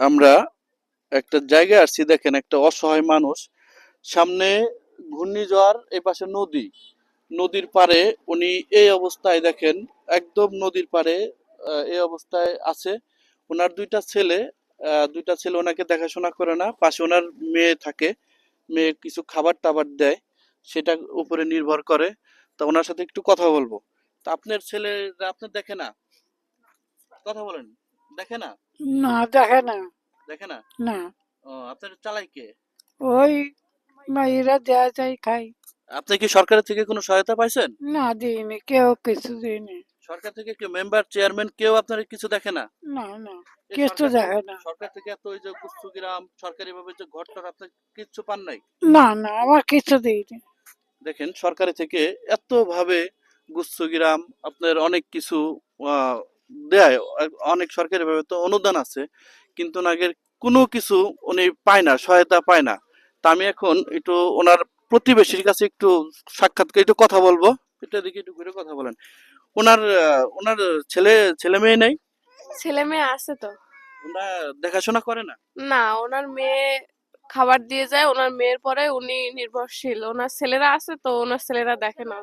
আমরা একটা জায়গায় আসছি, দেখেন একটা অসহায় মানুষ। সামনে ঘূর্ণিঝড়, এই পাশে নদী। নদীর পারে উনি এই অবস্থায় দেখেন, একদম নদীর পারে এই অবস্থায় আছে। ওনার দুইটা ছেলে দুইটা ছেলে ওনাকে দেখাশোনা করে না। পাশে ওনার মেয়ে থাকে, মেয়ে কিছু খাবার টাবার দেয়, সেটা উপরে নির্ভর করে। তা ওনার সাথে একটু কথা বলব। তা আপনার ছেলে আপনার দেখে না? কথা বলেন। দেখে না? না দেখে না। দেখে না? না। ও আপনার চালাই কে? ওই মাইরা দেয়া যায় খাই। আপনি কি থেকে কোনো সহায়তা পাইছেন? না দিইনি কেউ কিছু দিইনি। সরকার থেকে কেউ মেম্বার চেয়ারম্যান কেউ আপনার কিছু দেখে না? না না কিছু দেখে না। সরকার থেকে ওই যে সরকারি ভাবে যে ঘর টর আপনি কিচ্ছু পান নাই? না না আমার কিছু দিইনি। দেখেন সরকারি থেকে এত ভাবে গুচ্ছগ্রাম আপনার অনেক কিছু দেয় অনেক সরকারি ভাবে তো অনুদান আছে কিন্তু নাগের কোনো কিছু উনি পায় না সহায়তা পায় না। তা আমি এখন একটু ওনার প্রতিবেশীর কাছে একটু সাক্ষাৎ একটু কথা বলব। এটা দিকে একটু ঘুরে কথা বলেন। ওনার ওনার ছেলে ছেলে মেয়ে নেই? ছেলে মেয়ে আছে তো। ওনারা দেখাশোনা করে না? না ওনার মেয়ে খাবার দিয়ে যায় ওনার মেয়ের পরে উনি নির্ভরশীল। ওনার ছেলেরা আছে তো ওনার ছেলেরা দেখে না।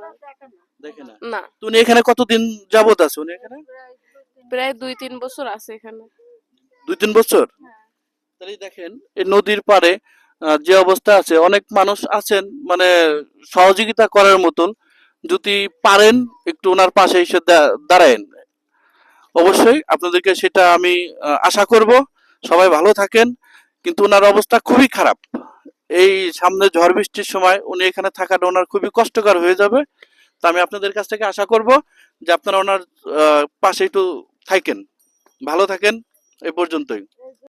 দেখে না? না। তো উনি এখানে কতদিন যাবত আছে? উনি এখানে? প্রায় দুই তিন বছর আছে এখানে। দুই তিন বছর? তাহলে দেখেন এই নদীর পাড়ে যে অবস্থা আছে অনেক মানুষ আছেন মানে সহযোগিতা করার মতন যদি পারেন একটু ওনার পাশে এসে দাঁড়ায়েন। অবশ্যই আপনাদেরকে সেটা আমি আশা করব সবাই ভালো থাকেন কিন্তু ওনার অবস্থা খুবই খারাপ। এই সামনে ঝড় বৃষ্টির সময় উনি এখানে থাকাটা ওনার খুবই কষ্টকর হয়ে যাবে। তা আমি আপনাদের কাছ থেকে আশা করব যে আপনারা ওনার পাশে একটু থাকেন। ভালো থাকেন এই পর্যন্তই।